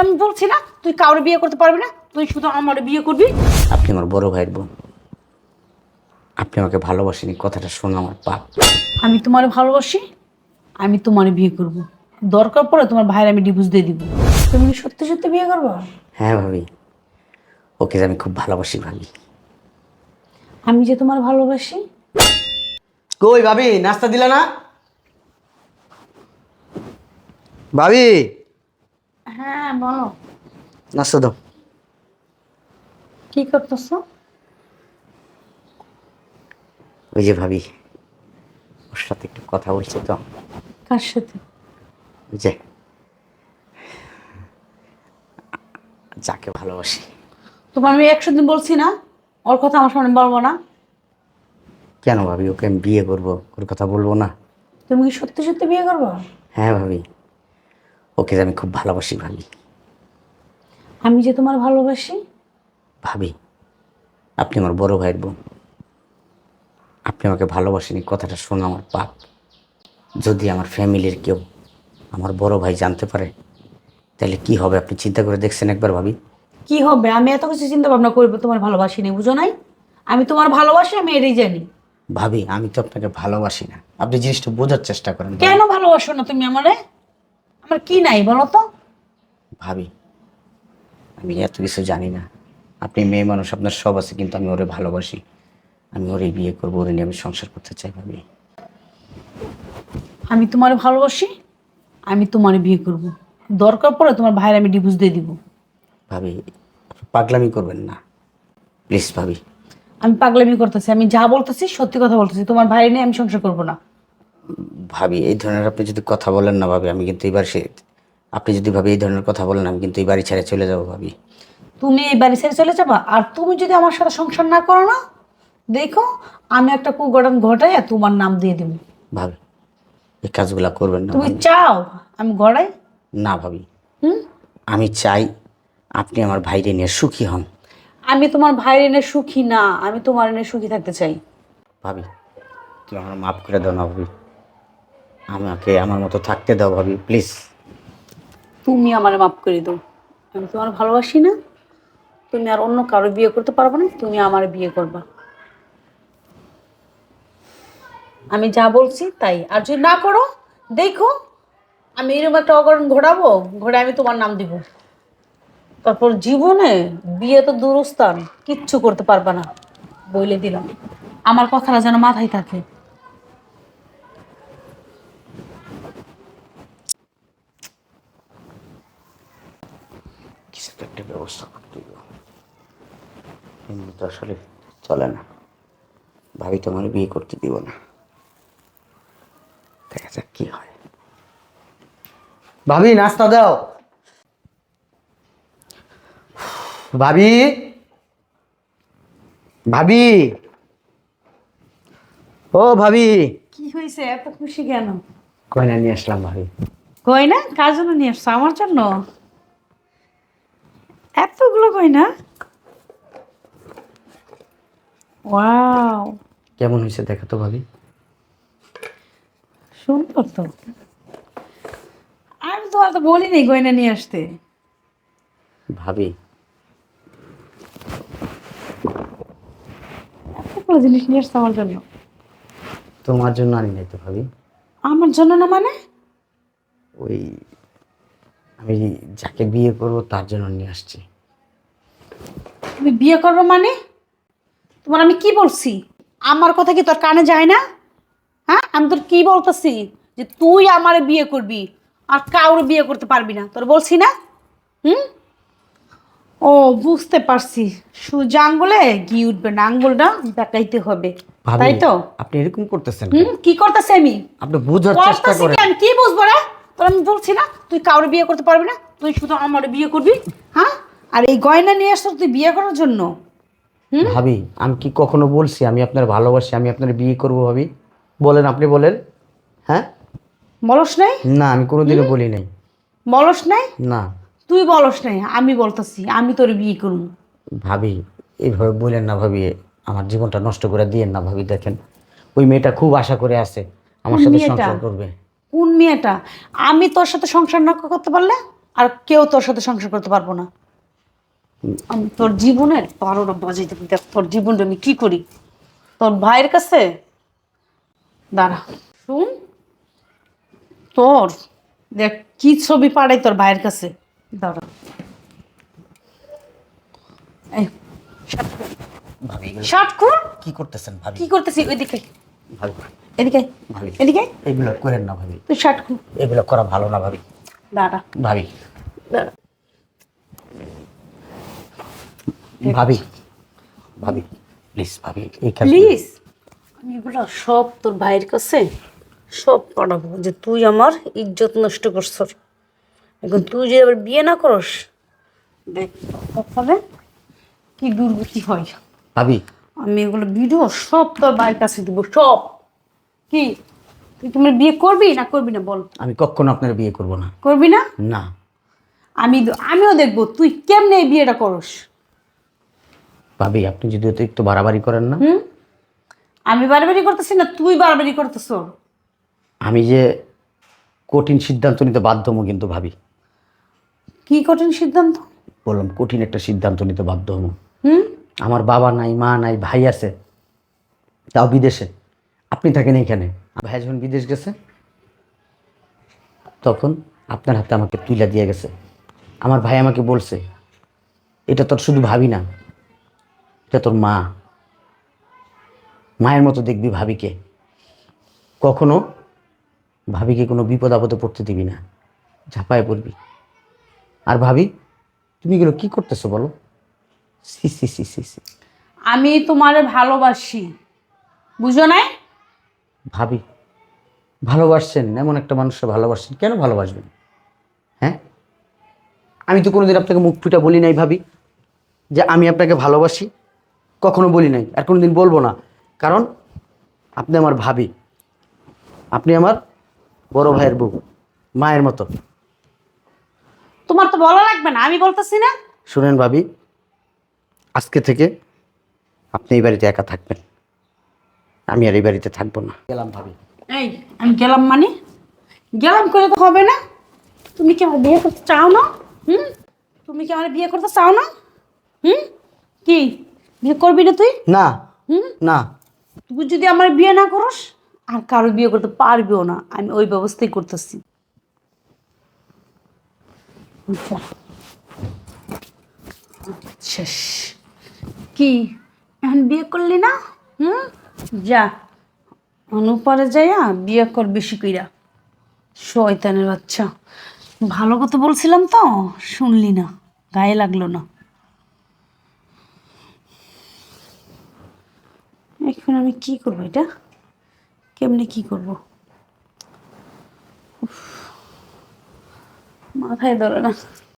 আমি বলছি না তুই কাউরে বিয়ে করতে পারবি না তুই শুধু আমার বিয়ে করবি। আপনি আমার বড় ভাইয়ের বোন। আপনি আমাকে ভালোবাসেনি কথাটা শোনা আমার পাপ আমি তোমার ভালোবাসি আমি তোমার বিয়ে করব। দরকার পড়ে তোমার ভাইয়ের আমি ডিভোর্স দিয়ে দিব। তুমি কি সত্যি সত্যি বিয়ে করব? হ্যাঁ ভাবি ওকে যে আমি খুব ভালোবাসি ভাবি। আমি যে তোমার ভালোবাসি? কই ভাবি নাস্তা দিলে না? ভাবি! হ্যাঁ বলো। নাস্তা দাও। কি করতেছো? ওই যে ভাবি ওর সাথে একটু কথা বলছি তো। কার সাথে? যে যাকে ভালোবাসি। তোমার আমি একশো দিন বলছি না ওর কথা আমার সামনে বলব না। কেন ভাবি ওকে আমি বিয়ে করব ওর কথা বলব না? তুমি কি সত্যি সত্যি বিয়ে করব? হ্যাঁ ভাবি। ওকে যে আমি খুব ভালোবাসি ভাবি। আমি যে তোমার ভালোবাসি? ভাবি আপনি আমার বড় ভাইয়ের বোন। আপনি আমাকে ভালোবাসেনি কথাটা শোনা আমার পাপ যদি আমার ফ্যামিলির কেউ আমার বড় ভাই জানতে পারে তাহলে কি হবে আপনি চিন্তা করে দেখছেন একবার ভাবি। কি হবে? আমি এত কিছু চিন্তা ভাবনা করব তোমার ভালোবাসি নেই বুঝো নাই? আমি তোমার ভালোবাসি আমি এটাই জানি। ভাবি আমি তো আপনাকে ভালোবাসি না। আপনি জিনিসটা বোঝার চেষ্টা করেন কেন ভালোবাসো না তুমি আমারে? আমার কি নাই বলো তো? ভাবি আমি এত কিছু জানি না। আপনি মেয়ে মানুষ আপনার সব আছে কিন্তু আমি ওরে ভালোবাসি। আমি ওরে বিয়ে করব ওরে নিয়ে আমি সংসার করতে চাই ভাবি। আমি তোমার ভালোবাসি আমি তোমার বিয়ে করব। দরকার পড়ে তোমার ভাইয়ের আমি ডিভোর্স দিয়ে দিব। ভাবি পাগলামি করবেন না। প্লিজ ভাবি। আমি পাগলামি করতেছি আমি যা বলতেছি সত্যি কথা বলতেছি। তোমার ভাই নিয়ে আমি সংসার করব না। ভাবি এই ধরনের আপনি যদি কথা বলেন না ভাবি আমি কিন্তু এবার সে আপনি যদি ভাবি এই ধরনের কথা বলেন আমি কিন্তু এই বাড়ি ছেড়ে চলে যাব ভাবি। তুমি এই বাড়ি ছেড়ে চলে যাবা? আর তুমি যদি আমার সাথে সংসার না করো না দেখো আমি একটা কুগঠন ঘটাই আর তোমার নাম দিয়ে দিব। ভাবি এই কাজগুলা করবেন না তুমি ভাবি। চাও আমি গড়াই? না ভাবি। হুম? আমি চাই আপনি আমার ভাইরে নিয়ে সুখী হন। আমি তোমার ভাইয়ের এনে সুখী না আমি তোমার এনে সুখী থাকতে চাই। ভাবি তুমি আমার মাফ করে দাও না ভাবি। আমাকে আমার মতো থাকতে দাও ভাবি প্লিজ তুমি আমার মাফ করে দাও। আমি তোমার ভালোবাসি না। তুমি আর অন্য কারও বিয়ে করতে পারবে না, তুমি আমার বিয়ে করবা। আমি যা বলছি তাই। আর যদি না করো, দেখো, আমি এরকম একটা অগরণ ঘোরাবো ঘোরে আমি তোমার নাম দিব। তারপর জীবনে বিয়ে তো দূরস্থান কিচ্ছু করতে পারবে না বলে দিলাম। আমার কথাটা যেন মাথায় থাকে। কিছু তো একটা ব্যবস্থা করতে হবে। এমনি তো আসলে চলে না। ভাবি তো আমার বিয়ে করতে দিব না। দেখা যাক কি হয়। ভাবি নাস্তা দাও। ভাবি। ভাবি। ও ভাবি। কি হয়েছে এত খুশি কেন? কয়না নিয়ে আসলাম ভাবি। কই না কার জন্য নিয়ে আসছো? আমার জন্য? এতগুলো কই না? ওয়াও। কেমন হয়েছে দেখা তো ভাবি। সুন্দর তো। আমি তোমার তো বলিনি গয়না নিয়ে আসতে। ভাবি। এতগুলো জিনিস নিয়ে আসতে আমার জন্য। তোমার জন্য আনি নাই তো ভাবি। আমার জন্য না মানে? ওই আমি যাকে বিয়ে করব তার জন্য নিয়ে আসছি। তুমি বিয়ে করবে মানে? তোমার আমি কি বলছি? আমার কথা কি তোর কানে যায় না? হ্যাঁ? আমি তোর কি বলতেছি? যে তুই আমার বিয়ে করবি আর কাউরে বিয়ে করতে পারবি না। তোর বলছি না? হুম? ও বুঝতে পারছি। সুজা আঙ্গুলে ঘি উঠবে না আঙ্গুলটা দেখাইতে হবে। তাই তো? আপনি এরকম করতেছেন? হুম? কি করতেছে আমি? আপনি বোঝার চেষ্টা করেন? কি বুঝব রে? তোর আমি বলছি না তুই কাউরে বিয়ে করতে পারবি না তুই শুধু আমার বিয়ে করবি হ্যাঁ? আর এই গয়না নিয়ে আসতো তুই বিয়ে করার জন্য ভাবি আমি কি কখনো বলছি আমি আপনার ভালোবাসি আমি আপনার বিয়ে করব ভাবি? বলেন আপনি বলেন হ্যাঁ? বলস নাই? না আমি কোনোদিনও বলি নাই। বলস নাই? না। তুই বলস নাই আমি বলতেছি আমি তোর বিয়ে করব। ভাবি এইভাবে বলেন না ভাবি আমার জীবনটা নষ্ট করে দিয়েন না ভাবি দেখেন। ওই মেয়েটা খুব আশা করে আছে আমার সাথে? সংসার করবে। কোন মেয়েটা? আমি তোর সাথে সংসার না করতে পারলে আর কেউ তোর সাথে সংসার করতে পারব না। আমি তোর জীবনের বারোটা বাজে দেবো দেখ তোর জীবনটা আমি কি করি? তোর ভাইয়ের কাছে? দাঁড়া শুন। তোর দেখ কি ছবি পাঠাই তোর ভাইয়ের কাছে? দাঁড়া। এই ভাবি এগুলো কি করতেছেন ভাবি? কি করতেছি? ওইদিকে। ভাবি। এদিকে ভাবি। এদিকে? এগুলো করেন না ভাবি। তুই শার্ট খুল এগুলো করা ভালো না ভাবি। দাঁড়া। ভাবি। ভাবি। ভাবি। প্লিজ ভাবি এই প্লিজ। আমি এগুলো সব তোর ভাইয়ের কাছে সব পাঠাবো যে তুই আমার ইজ্জত নষ্ট করছ এখন তুই যদি আবার বিয়ে না করস দেখ কি দুর্গতি হয়। ভাবি। আমি এগুলো ভিডিও সব তোর ভাইয়ের কাছে দিব সব। কি? তুই তোমার বিয়ে করবি না করবি না বল? আমি কখনো আপনার বিয়ে করব না। করবি না? না। আমি আমিও দেখব তুই কেমনে এই বিয়েটা করস? ভাবি আপনি যদি অতিরিক্ত বাড়াবাড়ি করেন না। হুম? আমি বাড়াবাড়ি করতেছি না তুই বাড়াবাড়ি করতেছ। আমি যে কঠিন সিদ্ধান্ত নিতে বাধ্য হব কিন্তু ভাবি। কি কঠিন সিদ্ধান্ত? বললাম কঠিন একটা সিদ্ধান্ত নিতে বাধ্য হব। হুম? আমার বাবা নাই মা নাই ভাই আছে তাও বিদেশে। আপনি থাকেন এইখানে ভাই যখন বিদেশ গেছে, তখন আপনার হাতে আমাকে তুইলা দিয়ে গেছে। আমার ভাই আমাকে বলছে, এটা তোর শুধু ভাবি না, এটা তোর মা। মায়ের মতো দেখবি ভাবিকে। কখনো ভাবিকে কোনো বিপদ আপদে পড়তে দিবি না, ঝাঁপায় পড়বি। আর ভাবি, তুমি এগুলো কি করতেছো বলো? সি সি সি সি সি। আমি তোমার ভালোবাসি। বুঝো নাই? ভাবি। ভালোবাসছেন এমন একটা মানুষকে ভালোবাসছেন কেন ভালোবাসবেন? হ্যাঁ? আমি তো কোনোদিন আপনাকে মুখ ফুটা বলি নাই ভাবি যে আমি আপনাকে ভালোবাসি। কখনো বলি নাই আর কোনোদিন বলব না। কারণ আপনি আমার ভাবি। আপনি আমার বড় ভাইয়ের বউ মায়ের মতো। তোমার তো বলা লাগবে না আমি বলতেছি না। শুনেন ভাবি আজকে থেকে আপনি এই বাড়িতে একা থাকবেন। আমি আর এই বাড়িতে থাকব না। গেলাম ভাবি। এই আমি গেলাম মানে? গেলাম করে তো হবে না? তুমি কি আমার বিয়ে করতে চাও না? হুম? তুমি কি আমার বিয়ে করতে চাও না? হুম? কি? বিয়ে করবি না তুই? না। হুম? না। তুই যদি আমার বিয়ে না করস আর কারও বিয়ে করতে পারবিও না। আমি ওই ব্যবস্থাই করতেছি। শেষ। কি? এখন বিয়ে করলি না? হুম? যা, অনুপারে যাইয়া বিয়ে কর বেশি কইরা। শয়তানের বাচ্চা। ভালো কথা বলছিলাম তো, শুনলি না, গায়ে লাগল না। এখন আমি কি করব এটা? কেমনে কি করব? মাথায় ধরে না।